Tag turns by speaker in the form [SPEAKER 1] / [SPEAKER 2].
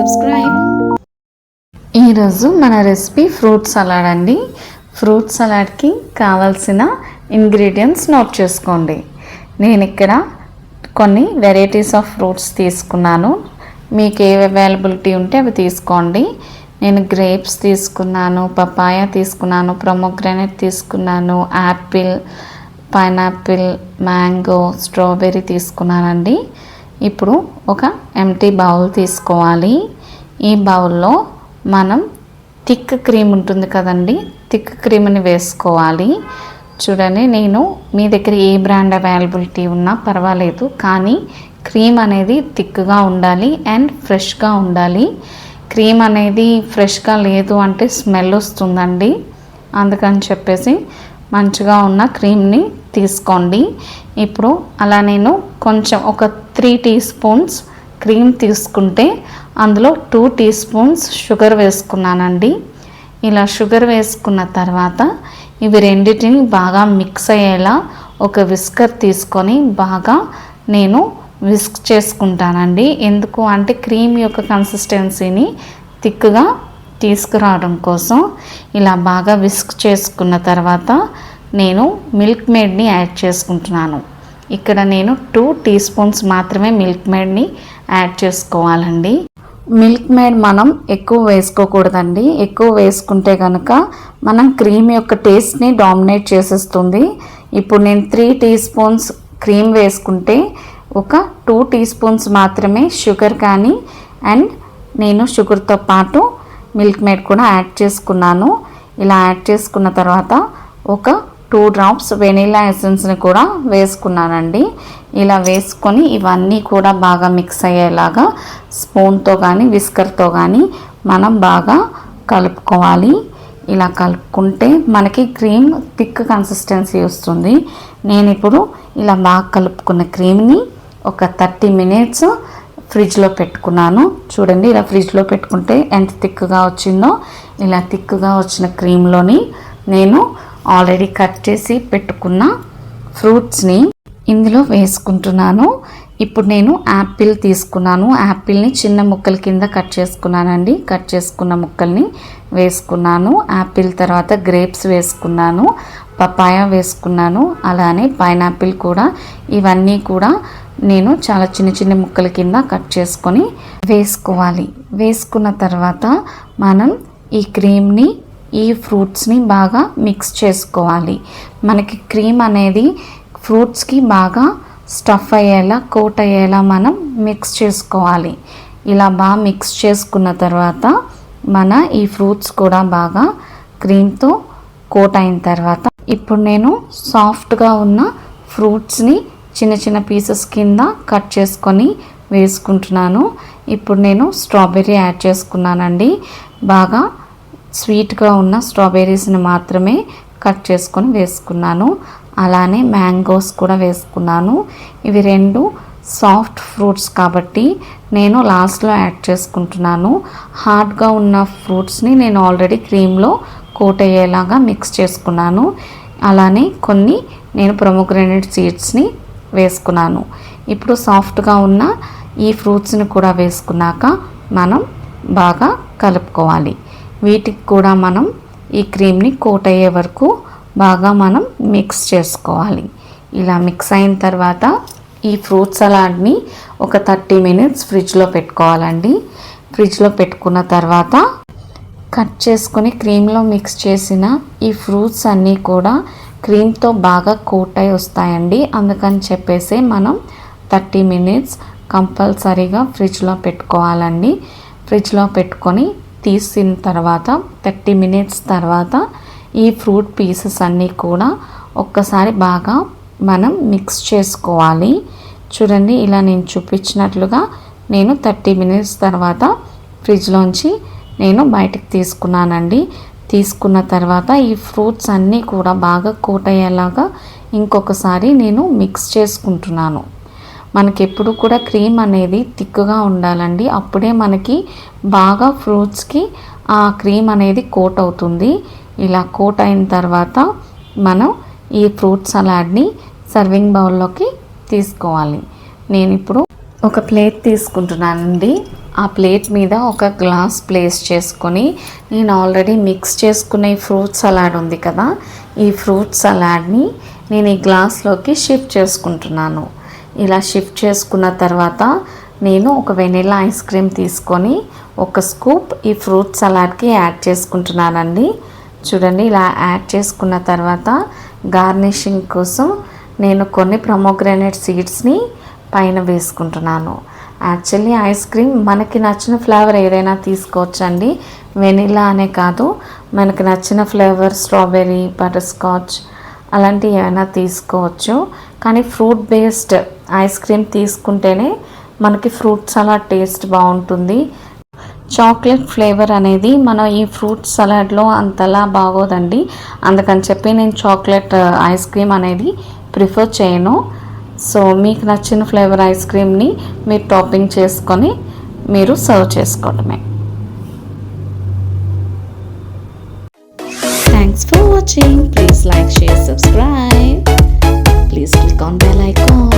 [SPEAKER 1] Subscribe
[SPEAKER 2] ఈరోజు మన recipe fruit salad అండి. ఫ్రూట్ సలాడ్కి కావాల్సిన ఇంగ్రీడియంట్స్ నోట్ చేసుకోండి. నేను ఇక్కడ కొన్ని వెరైటీస్ ఆఫ్ ఫ్రూట్స్ తీసుకున్నాను. మీకు ఏ అవైలబిలిటీ ఉంటే అవి తీసుకోండి. నేను గ్రేప్స్ తీసుకున్నాను పపాయ తీసుకున్నాను ప్రొమోగ్రానైట్ తీసుకున్నాను యాపిల్ పైనాపిల్ మ్యాంగో స్ట్రాబెర్రీ తీసుకున్నానండి. ఇప్పుడు ఒక ఎంటీ బౌల్ తీసుకోవాలి. ఈ బౌల్లో మనం థిక్ క్రీమ్ ఉంటుంది కదండి థిక్ క్రీమ్ని వేసుకోవాలి. చూడండి నేను మీ దగ్గర ఏ బ్రాండ్ అవైలబిలిటీ ఉన్నా పర్వాలేదు కానీ క్రీమ్ అనేది థిక్గా ఉండాలి అండ్ ఫ్రెష్గా ఉండాలి. క్రీమ్ అనేది ఫ్రెష్గా లేదు అంటే స్మెల్ వస్తుందండి. అందుకని చెప్పేసి మంచిగా ఉన్న క్రీమ్ని తీసుకోండి. ఇప్పుడు అలా నేను కొంచెం ఒక త్రీ టీ స్పూన్స్ క్రీమ్ తీసుకుంటే అందులో టూ టీ స్పూన్స్ షుగర్ వేసుకున్నానండి. ఇలా షుగర్ వేసుకున్న తర్వాత ఇవి రెండింటిని బాగా మిక్స్ అయ్యేలా ఒక విస్కర్ తీసుకొని బాగా నేను విస్క్ చేసుకుంటానండి. ఎందుకు అంటే క్రీమ్ యొక్క కన్సిస్టెన్సీని థిక్గా తీసుకురావడం కోసం ఇలా బాగా విస్క్ చేసుకున్న తర్వాత నేను మిల్క్ మేడ్ని యాడ్ చేసుకుంటున్నాను. ఇక్కడ నేను టూ టీ స్పూన్స్ మాత్రమే మిల్క్ మేడ్ని యాడ్ చేసుకోవాలండి. మిల్క్ మేడ్ మనం ఎక్కువ వేసుకోకూడదండి. ఎక్కువ వేసుకుంటే కనుక మనం క్రీమ్ యొక్క టేస్ట్ని డామినేట్ చేసేస్తుంది. ఇప్పుడు నేను త్రీ టీ స్పూన్స్ క్రీమ్ వేసుకుంటే ఒక టూ టీ స్పూన్స్ మాత్రమే షుగర్ కానీ అండ్ నేను షుగర్తో పాటు మిల్క్ మేడ్ కూడా యాడ్ చేసుకున్నాను. ఇలా యాడ్ చేసుకున్న తర్వాత ఒక టూ డ్రాప్స్ వెనీలా ఎసెన్స్ని కూడా వేసుకున్నానండి. ఇలా వేసుకొని ఇవన్నీ కూడా బాగా మిక్స్ అయ్యేలాగా స్పూన్తో కానీ విస్కర్తో కానీ మనం బాగా కలుపుకోవాలి. ఇలా కలుపుకుంటే మనకి క్రీమ్ థిక్ కన్సిస్టెన్సీ వస్తుంది. నేను ఇప్పుడు ఇలా బాగా కలుపుకున్న క్రీమ్ని ఒక థర్టీ మినిట్స్ ఫ్రిడ్జ్లో పెట్టుకున్నాను. చూడండి ఇలా ఫ్రిడ్జ్లో పెట్టుకుంటే ఎంత థిక్గా వచ్చిందో ఇలా థిక్గా వచ్చిన క్రీమ్లోని నేను ఆల్రెడీ కట్ చేసి పెట్టుకున్న ఫ్రూట్స్ని ఇందులో వేసుకుంటున్నాను. ఇప్పుడు నేను యాపిల్ తీసుకున్నాను. యాపిల్ని చిన్న ముక్కల కింద కట్ చేసుకున్నానండి. కట్ చేసుకున్న ముక్కల్ని వేసుకున్నాను. యాపిల్ తర్వాత గ్రేప్స్ వేసుకున్నాను. పపాయ వేసుకున్నాను. అలానే పైనాపిల్ కూడా. ఇవన్నీ కూడా నేను చాలా చిన్న చిన్న ముక్కల కింద కట్ చేసుకొని వేసుకోవాలి. వేసుకున్న తర్వాత మనం ఈ క్రీమ్ని ఈ ఫ్రూట్స్ని బాగా మిక్స్ చేసుకోవాలి. మనకి క్రీమ్ అనేది ఫ్రూట్స్కి బాగా స్టఫ్ అయ్యేలా కోట్ అయ్యేలా మనం మిక్స్ చేసుకోవాలి. ఇలా బాగా మిక్స్ చేసుకున్న తర్వాత మన ఈ ఫ్రూట్స్ కూడా బాగా క్రీమ్తో కోట్ అయిన తర్వాత ఇప్పుడు నేను సాఫ్ట్గా ఉన్న ఫ్రూట్స్ని చిన్న చిన్న పీసెస్ కింద కట్ చేసుకొని వేసుకుంటున్నాను. ఇప్పుడు నేను స్ట్రాబెర్రీ యాడ్ చేసుకున్నానండి. బాగా స్వీట్గా ఉన్న స్ట్రాబెర్రీస్ని మాత్రమే కట్ చేసుకొని వేసుకున్నాను. అలానే మ్యాంగోస్ కూడా వేసుకున్నాను. ఇవి రెండు సాఫ్ట్ ఫ్రూట్స్ కాబట్టి నేను లాస్ట్లో యాడ్ చేసుకుంటున్నాను. హార్డ్గా ఉన్న ఫ్రూట్స్ని నేను ఆల్రెడీ క్రీమ్లో కోట్ అయ్యేలాగా మిక్స్ చేసుకున్నాను. అలానే కొన్ని నేను ప్రొమోగ్రానేట్ సీడ్స్ని వేసుకున్నాను. ఇప్పుడు సాఫ్ట్గా ఉన్న ఈ ఫ్రూట్స్ని కూడా వేసుకున్నాక మనం బాగా కలుపుకోవాలి. వీటికి కూడా మనం ఈ క్రీమ్ని కోట్ అయ్యే వరకు బాగా మనం మిక్స్ చేసుకోవాలి. ఇలా మిక్స్ అయిన తర్వాత ఈ ఫ్రూట్ సలాడ్ని ఒక థర్టీ మినిట్స్ ఫ్రిడ్జ్లో పెట్టుకోవాలండి. ఫ్రిడ్జ్లో పెట్టుకున్న తర్వాత కట్ చేసుకొని క్రీమ్లో మిక్స్ చేసిన ఈ ఫ్రూట్స్ అన్నీ కూడా క్రీమ్తో బాగా కోట్ అయి వస్తాయండి. అందుకని చెప్పేసి మనం థర్టీ మినిట్స్ కంపల్సరీగా ఫ్రిడ్జ్లో పెట్టుకోవాలండి. ఫ్రిడ్జ్లో పెట్టుకొని తీసిన తర్వాత థర్టీ మినిట్స్ తర్వాత ఈ ఫ్రూట్ పీసెస్ అన్నీ కూడా ఒక్కసారి బాగా మనం మిక్స్ చేసుకోవాలి. చూడండి ఇలా నేను చూపించినట్లుగా నేను థర్టీ మినిట్స్ తర్వాత ఫ్రిడ్జ్లోంచి నేను బయటకు తీసుకున్నానండి. తీసుకున్న తర్వాత ఈ ఫ్రూట్స్ అన్నీ కూడా బాగా కోట్ అయ్యేలాగా ఇంకొకసారి నేను మిక్స్ చేసుకుంటున్నాను. మనకి ఎప్పుడు కూడా క్రీమ్ అనేది థిక్గా ఉండాలండి. అప్పుడే మనకి బాగా ఫ్రూట్స్కి ఆ క్రీమ్ అనేది కోట్ అవుతుంది. ఇలా కోట్ అయిన తర్వాత మనం ఈ ఫ్రూట్ సలాడ్ని సర్వింగ్ బౌల్లోకి తీసుకోవాలి. నేను ఇప్పుడు ఒక ప్లేట్ తీసుకుంటున్నానండి. ఆ ప్లేట్ మీద ఒక గ్లాస్ ప్లేస్ చేసుకొని నేను ఆల్రెడీ మిక్స్ చేసుకునే ఫ్రూట్ సలాడ్ ఉంది కదా ఈ ఫ్రూట్ సలాడ్ని నేను ఈ గ్లాస్లోకి షిఫ్ట్ చేసుకుంటున్నాను. ఇలా షిఫ్ట్ చేసుకున్న తర్వాత నేను ఒక వెనీలా ఐస్ క్రీమ్ తీసుకొని ఒక స్కూప్ ఈ ఫ్రూట్ సలాడ్కి యాడ్ చేసుకుంటున్నానండి. చూడండి ఇలా యాడ్ చేసుకున్న తర్వాత గార్నిషింగ్ కోసం నేను కొన్ని ప్రమోగ్రానేట్ సీడ్స్ని పైన వేసుకుంటున్నాను. యాక్చువల్లీ ఐస్ క్రీమ్ మనకి నచ్చిన ఫ్లేవర్ ఏదైనా తీసుకోవచ్చండి. వెనిలా అనే కాదు మనకి నచ్చిన ఫ్లేవర్ స్ట్రాబెర్రీ బటర్ స్కాచ్ అలాంటివి ఏమైనా తీసుకోవచ్చు. కానీ ఫ్రూట్ బేస్డ్ ఐస్ క్రీమ్ తీసుకుంటేనే మనకి ఫ్రూట్ సలాడ్ టేస్ట్ బాగుంటుంది. చాక్లెట్ ఫ్లేవర్ అనేది మన ఈ ఫ్రూట్ సలాడ్లో అంతలా బాగోదండి. అందుకని చెప్పి నేను చాక్లెట్ ఐస్ క్రీమ్ అనేది ప్రిఫర్ చేయను. సో మీకు నచ్చిన ఫ్లేవర్ ఐస్ క్రీమ్ని మీరు టాపింగ్ చేసుకొని మీరు సర్వ్ చేసుకోవడమే. Thanks for watching. Please like, share, subscribe. Please click on bell icon.